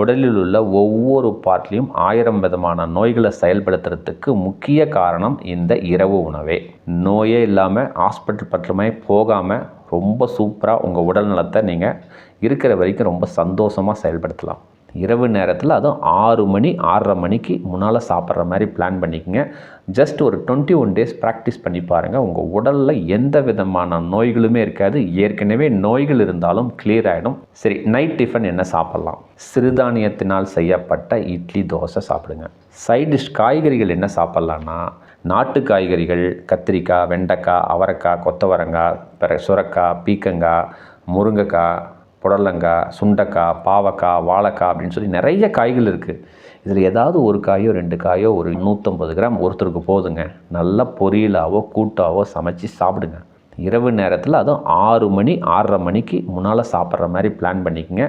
உடலில் உள்ள ஒவ்வொரு பார்ட்லேயும் ஆயிரம் விதமான நோய்களை செயல்படுத்துறதுக்கு முக்கிய காரணம் இந்த இரவு உணவே. நோயே இல்லாமல் ஹாஸ்பிட்டல் பற்றமே போகாமல் ரொம்ப சூப்பராக உங்கள் உடல் நலத்தை நீங்கள் இருக்கிற வரைக்கும் ரொம்ப சந்தோஷமாக செயல்படுத்தலாம். இரவு நேரத்தில் அதுவும் ஆறு மணி ஆறரை மணிக்கு முன்னால் சாப்பிட்ற மாதிரி பிளான் பண்ணிக்கோங்க. ஜஸ்ட் ஒரு டுவெண்ட்டி ஒன் டேஸ் ப்ராக்டிஸ் பண்ணி பாருங்கள் உங்கள் உடலில் எந்த விதமான நோய்களுமே இருக்காது. ஏற்கனவே நோய்கள் இருந்தாலும் கிளியர் ஆகிடும் சரி நைட் டிஃபன் என்ன சாப்பிட்லாம்? சிறுதானியத்தினால் செய்யப்பட்ட இட்லி தோசை சாப்பிடுங்க. சைட் டிஷ் காய்கறிகள் என்ன சாப்பிட்லான்னா நாட்டு காய்கறிகள் கத்திரிக்காய் வெண்டைக்காய் அவரைக்காய் கொத்தவரங்காய் பிற சுரக்காய் பீக்கங்காய் முருங்கைக்காய் புடலங்காய் சுண்டக்காய் பாவக்காய் வாழைக்காய் அப்படின்னு சொல்லி நிறைய காய்கள் இருக்குது இதில் ஏதாவது ஒரு காயோ ரெண்டு காயோ ஒரு நூற்றம்பது கிராம் ஒருத்தருக்கு போதுங்க. நல்ல பொரியலாவோ கூட்டாவோ சமைச்சு சாப்பிடுங்க. இரவு நேரத்தில் அதுவும் ஆறு மணி ஆறரை மணிக்கு முன்னால் சாப்பிட்ற மாதிரி பிளான் பண்ணிக்கங்க.